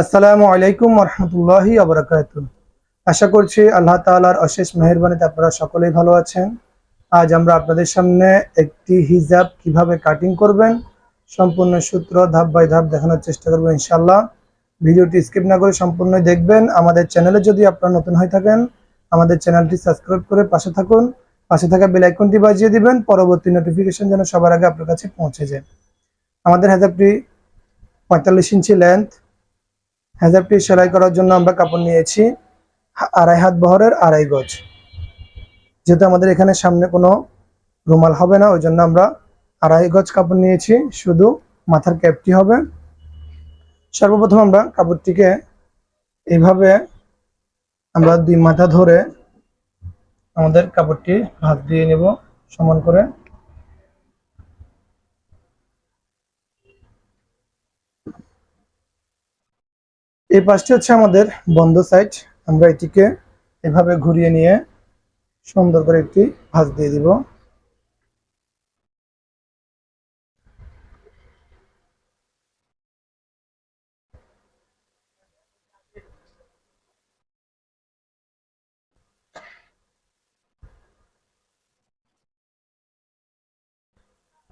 আসসালামু আলাইকুম রহমতুল্লাহি আবরাকাত আশা করছি আল্লাহ তাআলার অশেষ মেহেরবানিতে আপনারা সকলেই ভালো আছেন। আজ আমরা আপনাদের সামনে একটি হিজাব কীভাবে কাটিং করবেন, সম্পূর্ণ সূত্র ধাপ বাই ধাপ দেখানোর চেষ্টা করব ইনশাল্লাহ ভিডিওটি স্কিপ না করে সম্পূর্ণ দেখবেন। আমাদের চ্যানেলে যদি আপনারা নতুন হয়ে থাকেন, আমাদের চ্যানেলটি সাবস্ক্রাইব করে পাশে থাকুন। পাশে থাকা বেল আইকনটি বাজিয়ে দিবেন, পরবর্তী নোটিফিকেশন যেন সবার আগে আপনার কাছে পৌঁছে যায়। আমাদের হেজাবটি পঁয়তাল্লিশ ইঞ্চি লেন্থ হেজাবটি সেলাই করার জন্য আমরা কাপড় নিয়েছি আড়াই হাত বহরের আড়াই গজ। যেহেতু আমাদের এখানে সামনে কোনো রুমাল হবে না, ওই জন্য আমরা আড়াই গজ কাপড় নিয়েছি, শুধু মাথার ক্যাপটি হবে। সর্বপ্রথম আমরা কাপড়টিকে এইভাবে আমরা দুই মাথা ধরে আমাদের কাপড়টি হাত দিয়ে নেব সমান করে। এই পাশটি হচ্ছে আমাদের বন্ধ সাইড আমরা এটিকে এভাবে ঘুরিয়ে নিয়ে সুন্দর করে একটি ভাঁজ দিয়ে দিব।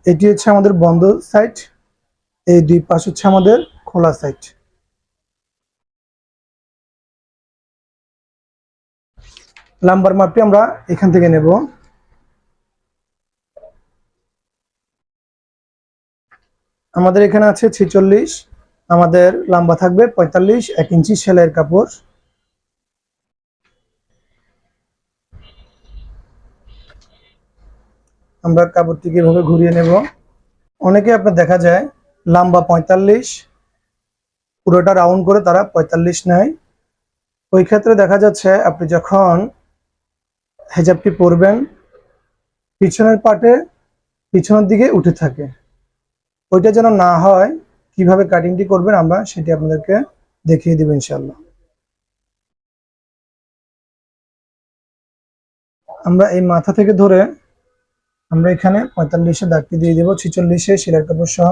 এটি হচ্ছে আমাদের বন্ধ সাইড এই দুই পাশ হচ্ছে আমাদের খোলা সাইড লাম্বার মাপটি আমরা এখান থেকে নেব। আমাদের এখানে আছে ছেচল্লিশ, আমাদের লম্বা থাকবে পঁয়তাল্লিশ, এক ইঞ্চি সেলাইয়ের কাপড়। আমরা কাপড়টিকে এভাবে ঘুরিয়ে নেব? অনেকে আপনার দেখা যায়, লম্বা পঁয়তাল্লিশ, পুরোটা রাউন্ড করে তারা পঁয়তাল্লিশ নেয়। ওই ক্ষেত্রে দেখা যাচ্ছে, আপনি যখন হেজাবটি পরবেন, পিছনের পাটে, পিছনের দিকে উঠে থাকে। ওইটা যেন না হয়, কীভাবে কাটিংটি করবেন আমরা সেটি আপনাদেরকে দেখিয়ে দিব ইনশাল্লাহ আমরা এই মাথা থেকে ধরে আমরা এখানে পঁয়তাল্লিশে দাগটি দিয়ে দেবো, ছিচল্লিশে শিলার কাপড় সহ।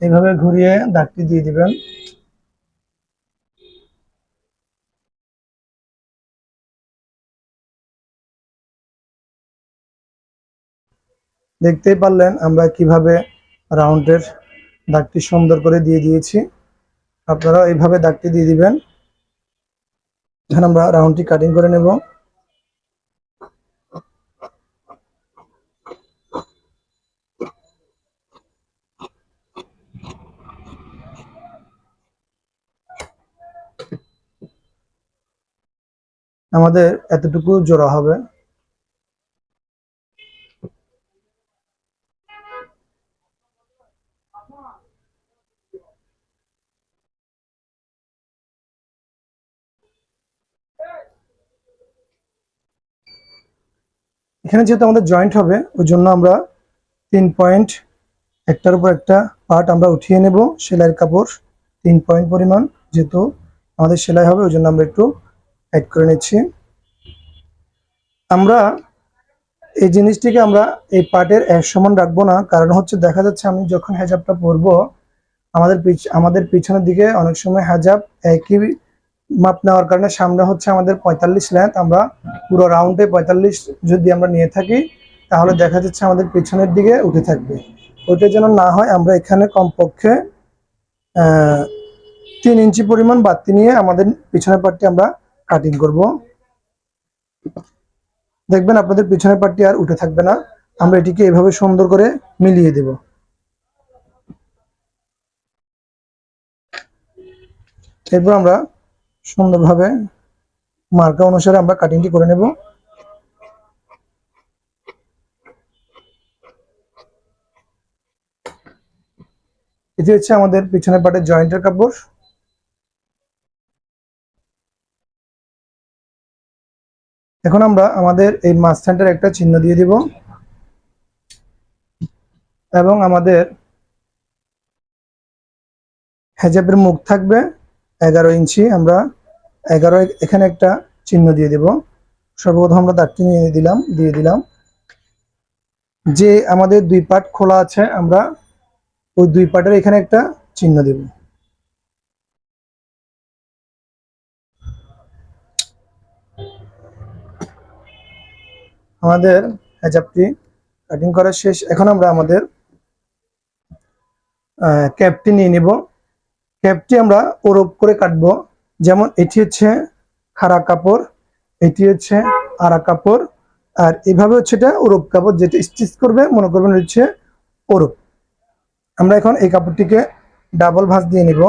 এইভাবে ঘুরিয়ে দাগটি দিয়ে দিবেন। দেখতেই পারলেন আমরা কীভাবে রাউন্ডের দাগটি সুন্দর করে দিয়ে দিয়েছি। আপনারা এইভাবে দাগটি দিয়ে দিবেন। এখন আমরা রাউন্ডটি কাটিং করে নেব। আমাদের এতটুকু জোড়া হবে। এখানে যেহেতু আমাদের জয়েন্ট হবে ওই জন্য আমরা তিন পয়েন্ট একটার উপর একটা পার্ট আমরা উঠিয়ে নেব, সেলাইয়ের কাপড় তিন পয়েন্ট পরিমাণ, যেহেতু আমাদের সেলাই হবে ওই জন্য আমরা একটু অ্যাড করে নিচ্ছি। আমরা এই জিনিসটিকে আমরা এই পার্টের এক সমান রাখব না, কারণ হচ্ছে দেখা যাচ্ছে আমি যখন হেজাবটা পরবো, আমাদের পিছ, আমাদের পিছনের দিকে অনেক সময় হেজাব একই মাপ নেওয়ার কারণে সামনে হচ্ছে আমাদের পঁয়তাল্লিশ লেন্থ আমরা পুরো রাউন্ডে পঁয়তাল্লিশ যদি আমরা নিয়ে থাকি, তাহলে দেখা যাচ্ছে আমাদের পিছনের দিকে উঠে থাকবে। ওইটা যেন না হয়, আমরা এখানে কমপক্ষে তিন ইঞ্চি পরিমাণ বাড়তি নিয়ে আমাদের পিছনের পার্টটি আমরা কাটিং করব। দেখবেন আপনাদের পিছনের পাটটি আর উঠে থাকবে না। আমরা এটিকে এভাবে সুন্দর করে মিলিয়ে দেব। এরপর আমরা সুন্দরভাবে মার্কা অনুসারে আমরা কাটিংটি করে নেব। এটি হচ্ছে আমাদের পিছনের পাটের জয়েন্টের কাপড়। এখন আমরা আমাদের এই মাঝখানটার একটা চিহ্ন দিয়ে দিব। এবং আমাদের হেজাবের মুখ থাকবে এগারো ইঞ্চি। আমরা এগারো এখানে একটা চিহ্ন দিয়ে দেব। সর্বপ্রথম আমরা দাগটি নিয়ে দিলাম, দিয়ে দিলাম। যে আমাদের দুই পার্ট খোলা আছে, আমরা ওই দুই পার্টের এখানে একটা চিহ্ন দেব। আমাদের হেজাবটি কাটিং করা শেষ। এখন আমরা আমাদের ক্যাপটি নিয়ে নিব। ক্যাপটি আমরা ওরপ করে কাটবো। যেমন এটি হচ্ছে খাড়া কাপড়, এটি হচ্ছে আড়া কাপড়, আর এভাবে হচ্ছে এটা ওরপ কাপড়, যেটা স্টিচ করবে, মনে করবেন হচ্ছে ওরপ। আমরা এখন এই কাপড়টিকে ডাবল ভাঁজ দিয়ে নিব।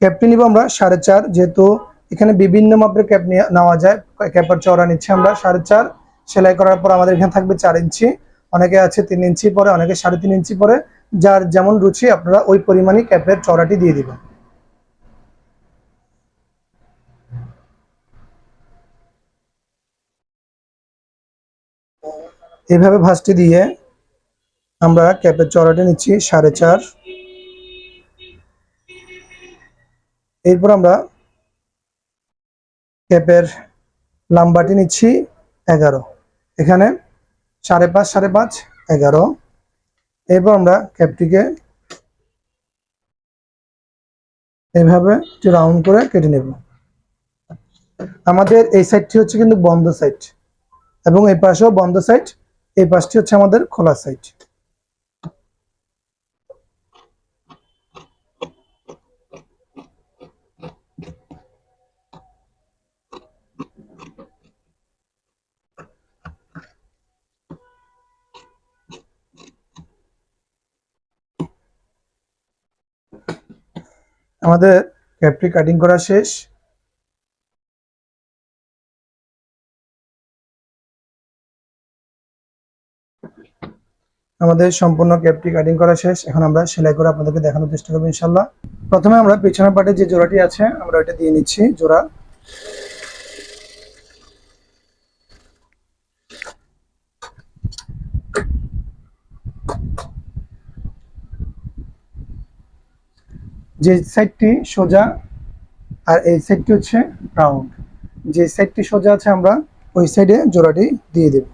ক্যাপটি নিব আমরা সাড়ে চার, যেহেতু এখানে বিভিন্ন মাপের ক্যাপ নেওয়া যায়। ক্যাপের চওড়া নিচ্ছে আমরা সাড়ে চার। সেলাই করার পর আমাদের এখানে থাকবে চার ইঞ্চি। অনেকে আছে তিন ইঞ্চি পরে, অনেকে সাড়ে তিন ইঞ্চি পরে। যার যেমন রুচি, আপনারা ওই পরিমাণই ক্যাপের চড়াটি দিয়ে দিবেন। এইভাবে ভাঁজটি দিয়ে আমরা ক্যাপের চড়াটি নিচ্ছি সাড়ে চার। এরপর আমরা ক্যাপের লাম্বাটি নিচ্ছি এগারো। এখানে সাড়ে পাঁচ সাড়ে পাঁচ, এগারো। এরপর আমরা ক্যাপটিকে এইভাবে একটু রাউন্ড করে কেটে নেব। আমাদের এই সাইডটি হচ্ছে কিন্তু বন্ধ সাইড এবং এই পাশেও বন্ধ সাইড, এই পাশটি হচ্ছে আমাদের খোলা সাইড। আমাদের ক্যাপটি কাটিং করা শেষ। আমাদের সম্পূর্ণ ক্যাপটি কাটিং করা শেষ। এখন আমরা সেলাই করে আপনাদেরকে দেখানোর চেষ্টা করব ইনশাল্লাহ প্রথমে আমরা পিছনের পাটে যে জোড়াটি আছে, আমরা ওইটা দিয়ে নিচ্ছি জোড়া। যে সাইডটি সোজা আর এই সাইডটি হচ্ছে রাউন্ড। যে সাইডটি সোজা আছে আমরা ওই সাইডে জোড়াটি দিয়ে দেব।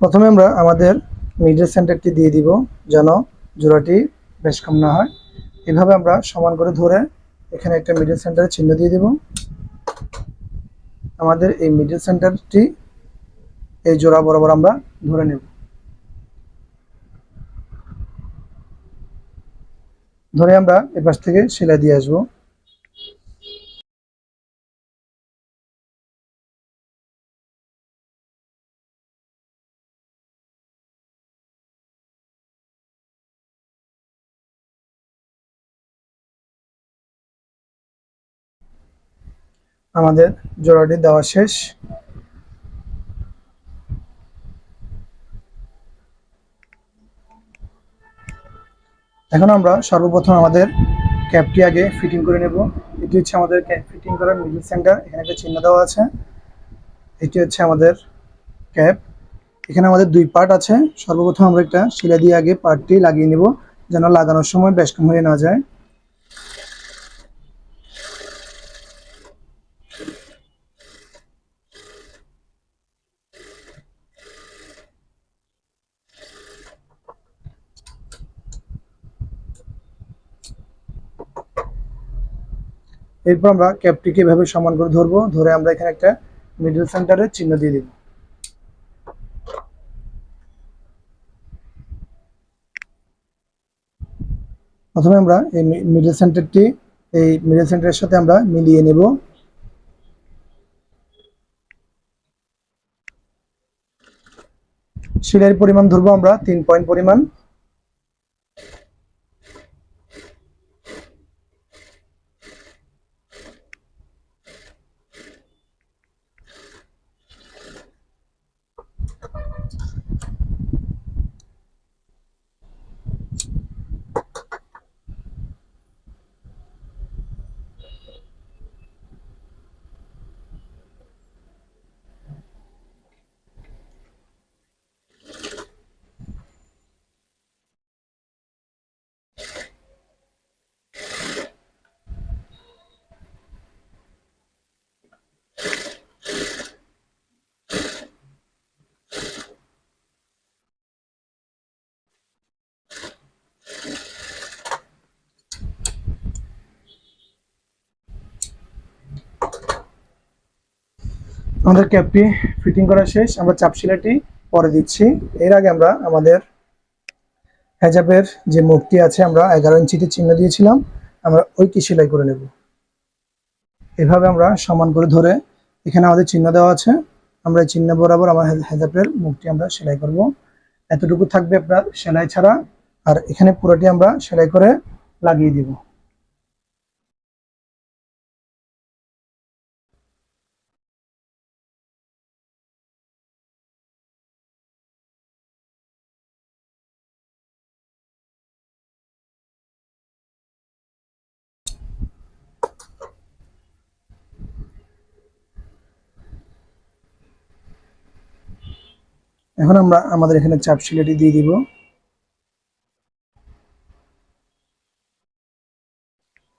প্রথমে আমরা আমাদের মিডল সেন্টারটি দিয়ে দিব যেন জোড়াটি বেশ কম না হয়। এভাবে আমরা সমান করে ধরে এখানে একটা মিডল সেন্টারের চিহ্ন দিয়ে দিব। আমাদের এই মিডিল সেন্টারটি এই জোড়া বরাবর আমরা ধরে নেব। ধরে আমরা এপাশ থেকে সেলাই দিয়ে আসব। আমাদের জোড়াটি দেওয়া শেষ। এখন আমরা সর্বপ্রথম আমাদের ক্যাপটি আগে ফিটিং করে নেব। এটি হচ্ছে আমাদের ক্যাপ ফিটিং করার মিডিল সেন্টার এখানে একটা চিহ্ন দেওয়া আছে। এটি হচ্ছে আমাদের ক্যাপ এখানে আমাদের দুই পার্ট আছে। সর্বপ্রথম আমরা একটা শিলা দিয়ে আগে পার্টটি লাগিয়ে নেব, যেন লাগানোর সময় বেশ কম হয়ে না যায়। এরপর আমরা ক্যাপটিকে এভাবে সমান করে ধরবো। ধরে আমরা এখানে একটা মিডল সেন্টারের চিহ্ন দিয়ে দিব। প্রথমে আমরা এই মিডল সেন্টারটি এই মিডল সেন্টারের সাথে আমরা মিলিয়ে নেব। শিলের পরিমাণ ধরবো আমরা তিন পয়েন্ট পরিমাণ। আমাদের ক্যাপটি ফিটিং করা শেষ, আমরা চাপ সেলাইটি পরে দিচ্ছি। এর আগে আমরা আমাদের হেজাবের যে মুখটি আছে, আমরা এগারো ইঞ্চিতে চিহ্ন দিয়েছিলাম, আমরা ওইটি সেলাই করে নেব। এভাবে আমরা সমান করে ধরে এখানে আমাদের চিহ্ন দেওয়া আছে, আমরা চিহ্ন বরাবর আমার হেজাবের মুখটি আমরা সেলাই করব। এতটুকু থাকবে আপনার সেলাই ছাড়া, আর এখানে পুরোটি আমরা সেলাই করে লাগিয়ে দিব। এখন আমরা আমাদের এখানে চাপ শিলাটি দিয়ে দিব।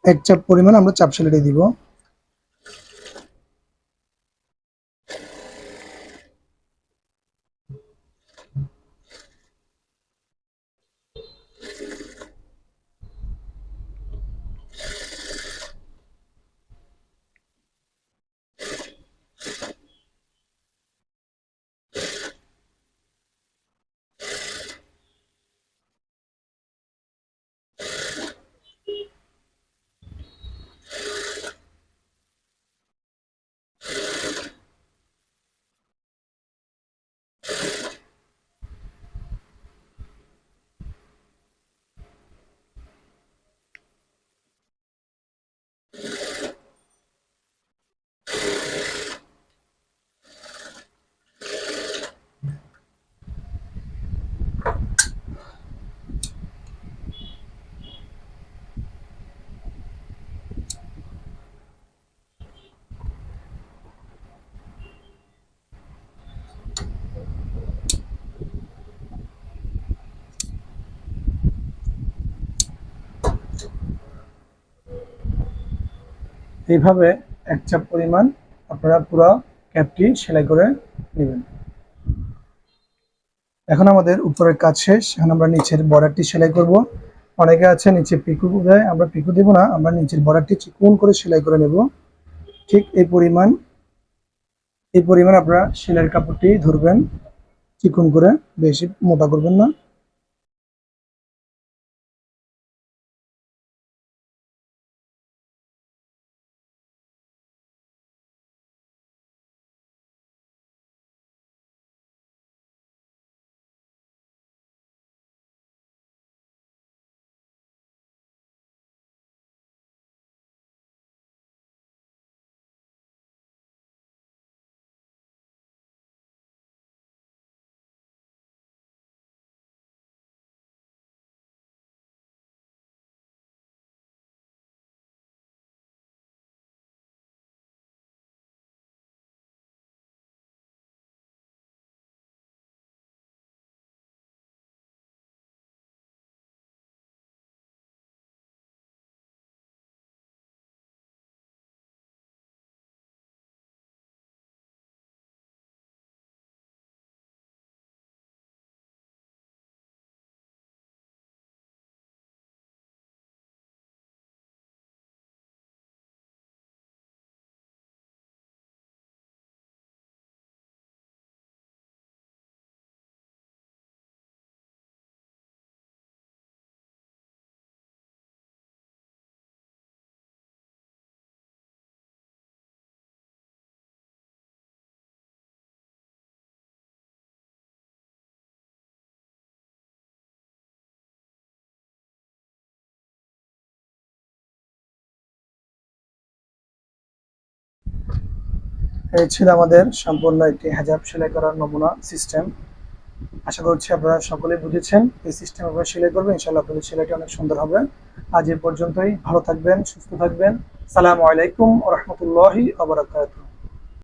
এক চাপ পরিমাণ আমরা চাপ শিলাটি দিব। এইভাবে এক চাপ পরিমাণ আপনারা পুরো ক্যাপটি সেলাই করে নেবেন। এখন আমাদের উপরের কাজ শেষ। এখন আমরা নিচের বর্ডারটি সেলাই করব। অনেকে আছে নিচে পিকু দেয়, আমরা পিকু দেব না, আমরা নিচের বর্ডারটি চিকুন করে সেলাই করে নেব। ঠিক এই পরিমাণ এই পরিমাণ আপনারা সেলাইয়ের কাপড়টি ধরবেন, চিকুন করে, বেশি মোটা করবেন না। এই ছিল আমাদের সম্পূর্ণ একটি হেজাব সেলাই করার নমুনা সিস্টেম আশা করছি আপনারা সকলেই বুঝেছেন, এই সিস্টেম আপনারা সেলাই করবেন ইনশাল্লাহ আপনাদের সেলাইটি অনেক সুন্দর হবে। আজ এ পর্যন্তই, ভালো থাকবেন, সুস্থ থাকবেন। সালামু আলাইকুম রহমতুল্লাহি আবরাকাত